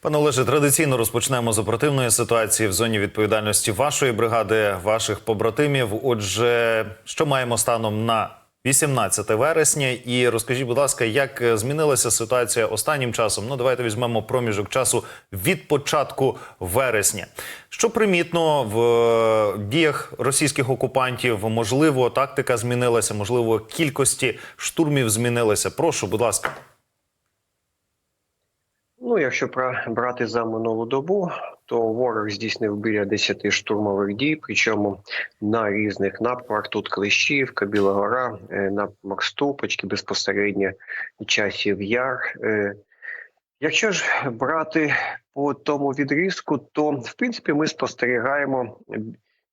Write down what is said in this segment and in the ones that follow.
Пане Олеже, традиційно розпочнемо з оперативної ситуації в зоні відповідальності вашої бригади, ваших побратимів. Отже, що маємо станом на 18 вересня? І розкажіть, будь ласка, як змінилася ситуація останнім часом? Ну, давайте візьмемо проміжок часу від початку вересня. Що примітно в е, діях російських окупантів? Можливо, тактика змінилася, можливо, кількості штурмів змінилися. Прошу, будь ласка. Ну, якщо бра- брати за минулу добу, то ворог здійснив біля 10 штурмових дій, причому на різних напрямках. Тут Клещівка, Біла Гора, е, напрямок Ступочки, безпосередньо часів Яр. Е, Якщо ж брати по тому відрізку, то в принципі ми спостерігаємо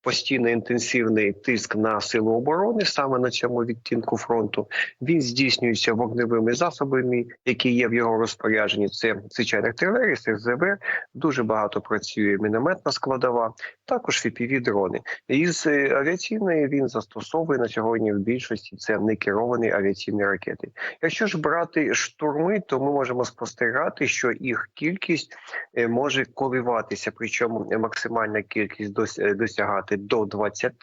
постійно інтенсивний тиск на силу оборони саме на цьому відтінку фронту. Він здійснюється вогневими засобами, які є в його розпорядженні. Це звичайно артилерія, СЗВ, дуже багато працює мінометна складова, також fpv дрони. Із е, авіаційної він застосовує на сьогодні в більшості це некеровані авіаційні ракети. Якщо ж брати штурми, то ми можемо спостерігати, що їх кількість е, може коливатися, причому максимальна кількість дос- досягати до 20,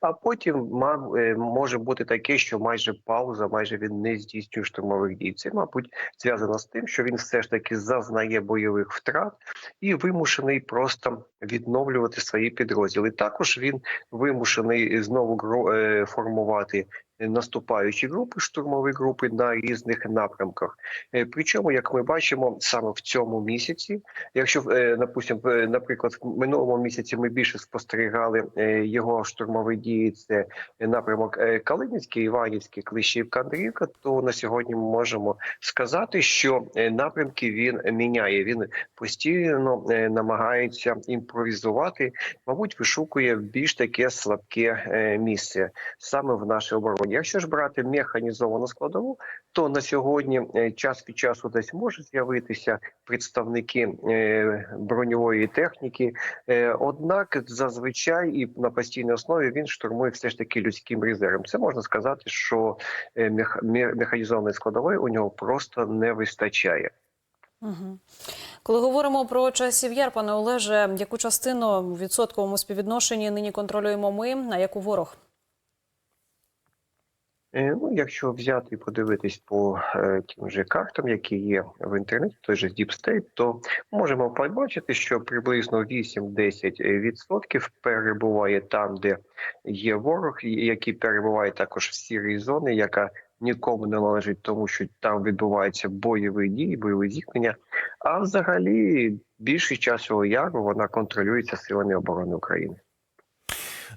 а потім мав, е, може бути таке, що майже пауза, майже він не здійснює штурмових дій. Це, мабуть, зв'язано з тим, що він все ж таки зазнає бойових втрат і вимушений просто відновлювати свої підрозділи. Також він вимушений знову е, формувати наступаючі групи, штурмові групи на різних напрямках. Е, Причому, як ми бачимо, саме в цьому місяці, якщо е, напустим, наприклад, в минулому місяці ми більше спостерігали е, його штурмові дії, це напрямок Калинівський, Іванівський, Клещівка, Андріївка, то на сьогодні ми можемо сказати, що напрямки він міняє. Він постійно намагається імпровізувати, мабуть, вишукує більш таке слабке місце саме в нашій обороні. Якщо ж брати механізовану складову, то на сьогодні е, час від часу десь можуть з'явитися представники е, броньової техніки. Е, Однак зазвичай і на постійній основі він штурмує все ж таки людським резервом. Це можна сказати, що мех- механізованої складової у нього просто не вистачає. Угу. Коли говоримо про часів яр, пане Олеже, яку частину в відсотковому співвідношенні нині контролюємо ми, а яку ворог? Е, Ну, якщо взяти і подивитись по е, тим же картам, які є в інтернеті, той же Deep State, то можемо побачити, що приблизно 8-10% відсотків перебуває там, де є ворог, який перебуває також в сірій зоні, яка нікому не належить, тому що там відбуваються бойові дії, бойові зіткнення. А взагалі більший час цього яру вона контролюється силами оборони України.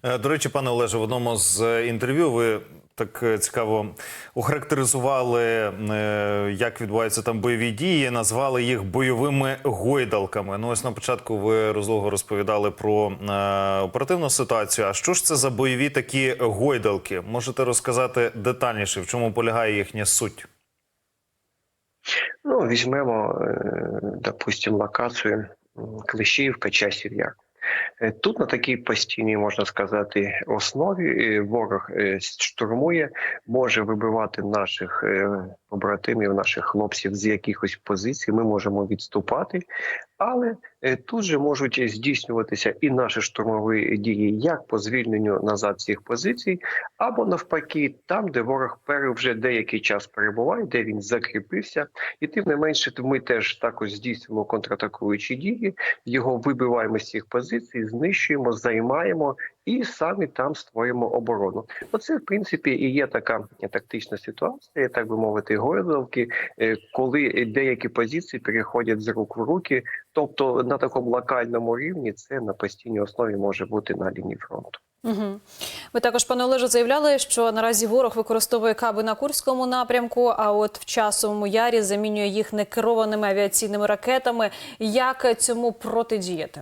Е, До речі, пане Олеже, в одному з інтерв'ю ви так е, цікаво охарактеризували, е, як відбуваються там бойові дії, назвали їх бойовими гойдалками. Ну, ось на початку ви розлого розповідали про е, оперативну ситуацію. А що ж це за бойові такі гойдалки? Можете розказати детальніше, в чому полягає їхня суть? Ну, візьмемо, допустимо, локацію Клещівка, часів яр. Е, Тут на такій постійній, можна сказати, основі е, ворог е, штурмує, може вибивати наших е, побратимів, наших хлопців з якихось позицій. Ми можемо відступати, але е, тут же можуть здійснюватися і наші штурмові дії як по звільненню назад цих позицій, або навпаки, там, де ворог вже деякий час перебуває, де він закріпився, і тим не менше, ми теж також здійснюємо контратакуючі дії, його вибиваємо з цих позицій, знищуємо, займаємо і самі там створюємо оборону. Оце в принципі і є така тактична ситуація, так би мовити, гойдалки, е, коли деякі позиції переходять з рук в руки. Тобто на такому локальному рівні це на постійній основі може бути на лінії фронту. Угу. Ви також, пане Олеже, заявляли, що наразі ворог використовує каби на Курському напрямку, а от в часовому ярі замінює їх некерованими авіаційними ракетами. Як цьому протидіяти?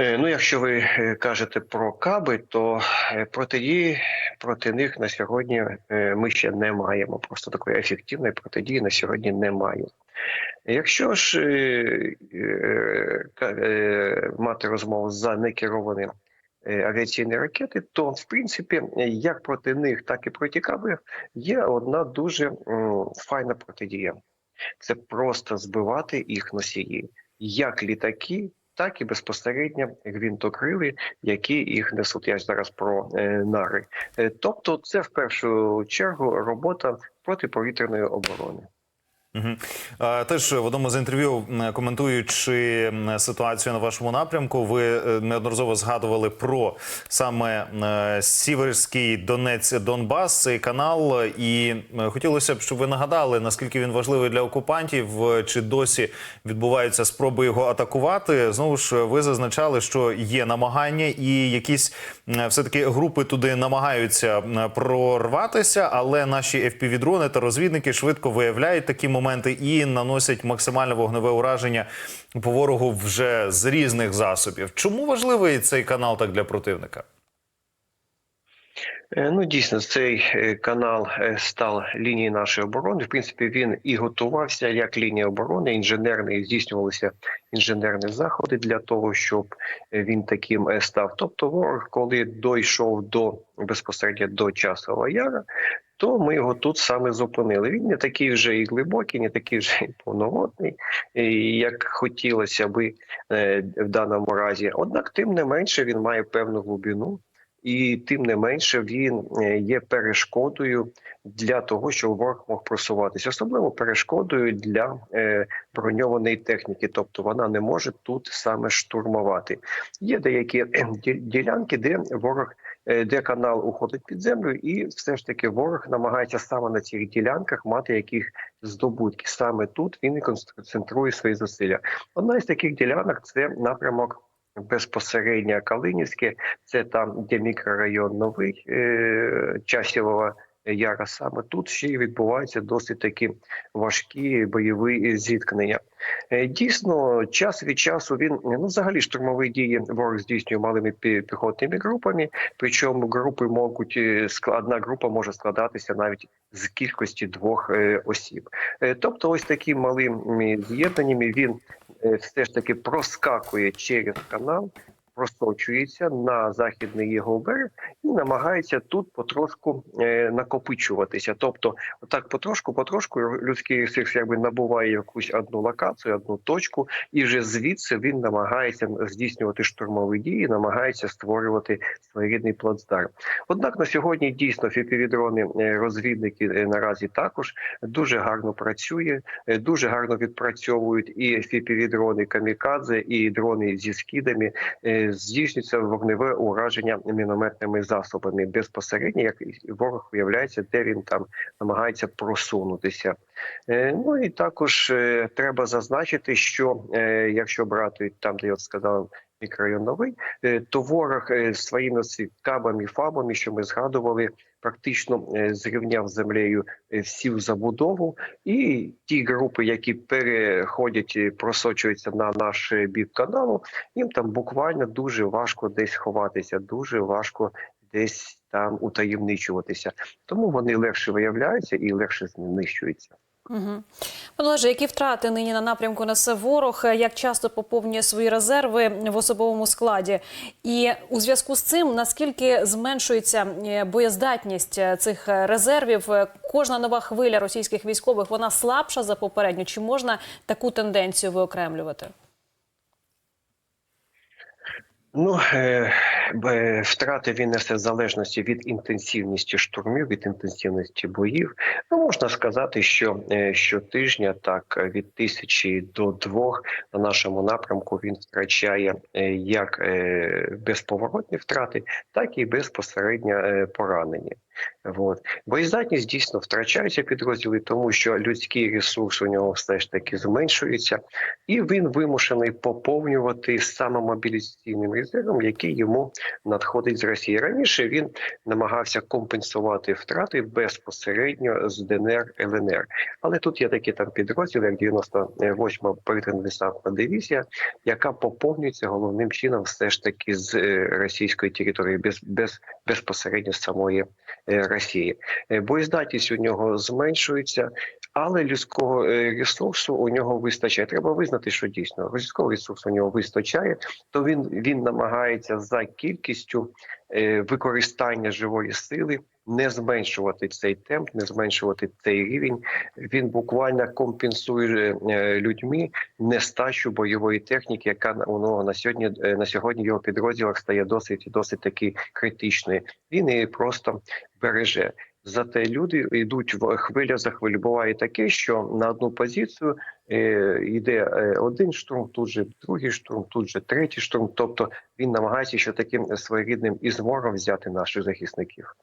Е, Ну, якщо ви е, кажете про каби, то е, протидії проти них на сьогодні ми ще не маємо. Просто такої ефективної протидії на сьогодні немає. Якщо ж мати розмову за некеровані авіаційні ракети, то в принципі як проти них, так і проти кабів є одна дуже файна протидія. це просто збивати їх носії, як літаки. Так і безпосередньо гвинтокрили, які їх несуть. Я ж зараз про е, нари. Е, тобто, це в першу чергу робота протиповітряної оборони. Угу. Теж в одному з інтерв'ю, коментуючи ситуацію на вашому напрямку, ви е, неодноразово згадували про саме е, Сіверський Донець Донбас, цей канал. І е, хотілося б, щоб ви нагадали, наскільки він важливий для окупантів, чи досі відбуваються спроби його атакувати. Знову ж ви зазначали, що є намагання, і якісь все-таки групи туди намагаються прорватися, але наші FPV-дрони та розвідники швидко виявляють такі моменти і наносять максимальне вогневе ураження по ворогу вже з різних засобів. Чому важливий цей канал так для противника? Е, Ну, дійсно, цей е, канал е, став лінією нашої оборони. В принципі, він і готувався як лінія оборони, інженерний, здійснювалися інженерні заходи для того, щоб він таким став. Тобто, ворог, коли дійшов до безпосередньо до часового яра, то ми його тут саме зупинили. Він не такий вже і глибокий, не такий вже і повноводний, як хотілося би е, в даному разі. Однак, тим не менше, він має певну глибину. І тим не менше він е, є перешкодою для того, щоб ворог мог просуватися, особливо перешкодою для е, броньованої техніки, тобто вона не може тут саме штурмувати. Є деякі ділянки, де ворог, де канал уходить під землю, і все ж таки ворог намагається саме на цих ділянках мати яких здобутки. Саме тут він і концентрує свої зусилля. Одна із таких ділянок це напрямок. Безпосередньо Калинівське, це там, де мікрорайон новий е, Часівого Яра. Саме тут ще й відбуваються досить такі важкі бойові зіткнення. Е, Дійсно, час від часу він ну взагалі штурмові дії ворог здійснює малими піхотними групами. Причому групи можуть е, скла- одна група може складатися навіть з кількості двох е, осіб. Тобто, ось такими малими з'єднаннями він все ж таки проскакує через канал, просочується на західний його берег і намагається тут потрошку е, накопичуватися. Тобто, отак потрошку, потрошку людський ресурс якби набуває якусь одну локацію, одну точку, і вже звідси він намагається здійснювати штурмові дії, намагається створювати своєрідний плацдарм. Однак на сьогодні дійсно фіпівідрони розвідники е, наразі також дуже гарно працює, е, дуже гарно відпрацьовують і фіпівідрони камікадзе, і дрони зі скидами. Здійснюється вогневе ураження мінометними засобами безпосередньо, як ворог виявляється, де він там намагається просунутися. Е, Ну і також е, треба зазначити, що е, якщо брати там, де я от сказав. Мікрорайон новий, то ворог своїми цікавими фабами, що ми згадували, практично е, зрівняв землею е, всю забудову, і ті групи, які переходять, просочуються на наш е, бік каналу, їм там буквально дуже важко десь ховатися, дуже важко десь там утаємничуватися. Тому вони легше виявляються і легше знищуються. Угу. Пане які втрати нині на напрямку несе ворог? Як часто поповнює свої резерви в особовому складі? І у зв'язку з цим наскільки зменшується е, боєздатність е, цих резервів? Кожна нова хвиля російських військових вона слабша за попередню? Чи можна таку тенденцію виокремлювати? Ну е, втрати він несе в залежності від інтенсивності штурмів, від інтенсивності боїв. Ну можна сказати, що е, щотижня так від тисячі до двох на нашому напрямку він втрачає е, як е, безповоротні втрати, так і безпосередньо е, поранені. Вот. Боєздатність дійсно втрачається підрозділи, тому що людський ресурс у нього все ж таки зменшується, і він вимушений поповнювати самомобілізаційним резервом, який йому надходить з Росії. Раніше він намагався компенсувати втрати безпосередньо з ДНР ЛНР. Але тут є такі там підрозділи, як 98-ма повітряна десантна дивізія, яка поповнюється головним чином все ж таки з е, російської території, без, без безпосередньо з самої е, Росії. Е, Боєздатність у нього зменшується. Але людського е, ресурсу у нього вистачає. Треба визнати, що дійсно людського ресурсу у нього вистачає, то він, він намагається за кількістю е, використання живої сили не зменшувати цей темп, не зменшувати цей рівень. Він буквально компенсує е, людьми нестачу бойової техніки, яка на- у нього на сьогодні е, на сьогодні його підрозділах стає досить досить таки критичною. Він її просто береже. Зате люди йдуть в хвиля за хвилю. Буває таке, що на одну позицію е, йде один штурм, тут же другий штурм, тут же третій штурм. Тобто він намагається ще таким своєрідним ізмором взяти наших захисників.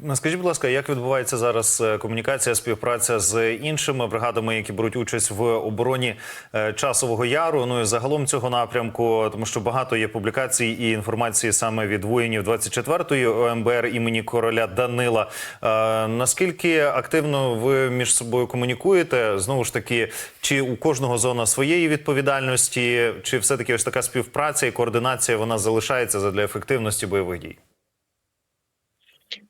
Ну, Скажіть, будь ласка, як відбувається зараз е, комунікація, співпраця з іншими бригадами, які беруть участь в обороні е, часового яру? Ну і загалом цього напрямку, тому що багато є публікацій і інформації саме від воїнів 24-ї ОМБР імені короля Данила. Наскільки активно ви між собою комунікуєте? Знову ж таки, чи у кожного зона своєї відповідальності, чи все таки ось така співпраця і координація вона залишається задля ефективності бойових дій?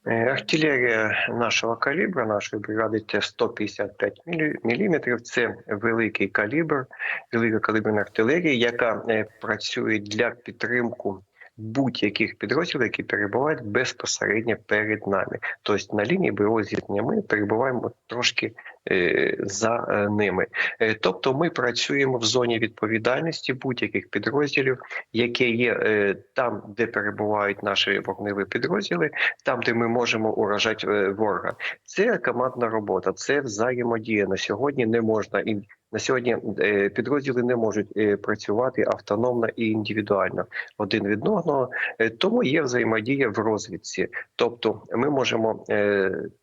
Е, Артилерія нашого калібра, нашої бригади, це 155 мм. Це великий калібр, велика калібрна артилерія, яка е, працює для підтримки будь-яких підрозділів, які перебувають безпосередньо перед нами. Тобто на лінії бойового зіткнення ми перебуваємо трошки е, за е, ними. Е, Тобто ми працюємо в зоні відповідальності будь-яких підрозділів, які є там, де перебувають наші вогневі підрозділи, там, де ми можемо уражати ворога. Це командна робота, це взаємодія. На сьогодні не можна і на сьогодні е, підрозділи не можуть е, працювати автономно і індивідуально один від одного, Е, тому є взаємодія в розвідці. Тобто, ми можемо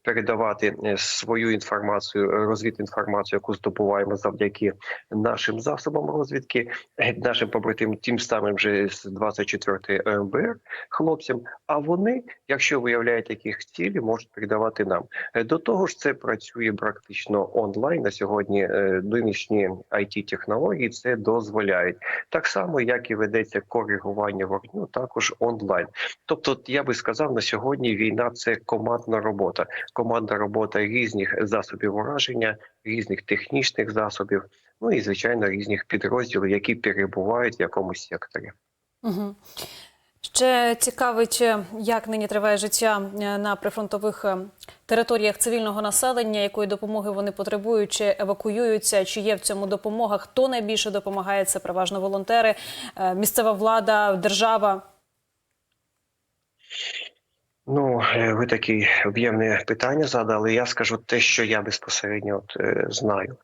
передавати свою інформацію, розвідінформацію, яку здобуваємо завдяки нашим засобам розвідки, нашим побратимам, тим самим же з 24-ї ОМБР хлопцям. А вони, якщо виявляють яких цілі, можуть передавати нам. До того ж, це працює практично онлайн на сьогодні. е, Нинішні it технології це дозволяють так само, як і ведеться коригування вогню, також онлайн. Тобто, я би сказав, на сьогодні війна це командна робота, командна робота різних засобів ураження, різних технічних засобів, ну і звичайно різних підрозділів, які перебувають в якомусь секторі. Угу. Ще цікавить, е, як нині триває життя е, на прифронтових е, територіях цивільного населення, якої допомоги вони потребують, чи евакуюються, чи є в цьому допомога, хто найбільше допомагає, це переважно волонтери, місцева влада, держава. Ну, ви такі об'ємне питання задали. Я скажу те, що я безпосередньо от, е, знаю.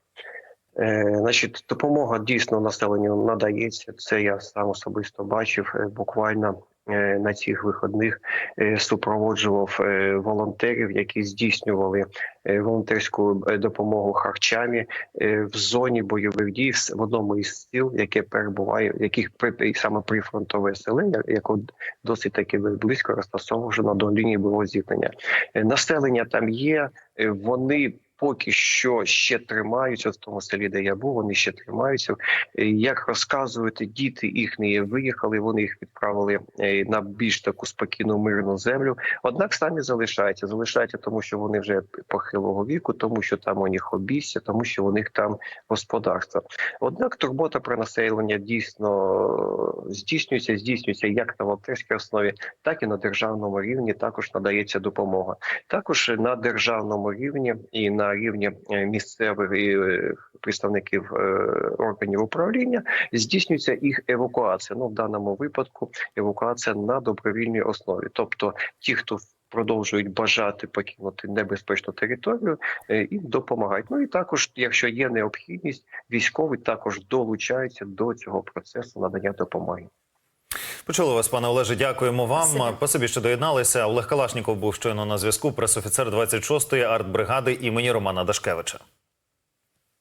Е, значить, допомога дійсно населенню надається. Це я сам особисто бачив буквально. Е, На цих виходних е, супроводжував е, волонтерів, які здійснювали волонтерську допомогу харчами е, в зоні бойових дій в одному із сіл, яке перебуває, яких саме прифронтове селення, яке досить таки близько розташовано до лінії бойового зіткнення. Населення там є, вони. Поки що ще тримаються в тому селі, де я був. Вони ще тримаються. Е, Як розказують, діти їхні виїхали. Вони їх відправили е, на більш таку спокійну мирну землю. Однак самі залишаються. Залишаються, тому що вони вже похилого віку, тому що там у них обійстя, тому що у них там господарство. Однак турбота про населення дійсно здійснюється, здійснюється як на волонтерській основі, так і на державному рівні. Також надається допомога. Також на державному рівні і на рівні е, місцевих е, представників е, органів управління здійснюється їх евакуація. Ну в даному випадку евакуація на добровільній основі, тобто ті, хто Продовжують бажати покинути небезпечну територію і допомагають. Ну і також, якщо є необхідність, військові також долучаються до цього процесу надання допомоги. Почули вас, пане Олеже. Дякуємо вам. Спасибі, що доєдналися. Олег Калашніков був щойно на зв'язку. Пресофіцер 26-ї артбригади імені Романа Дашкевича.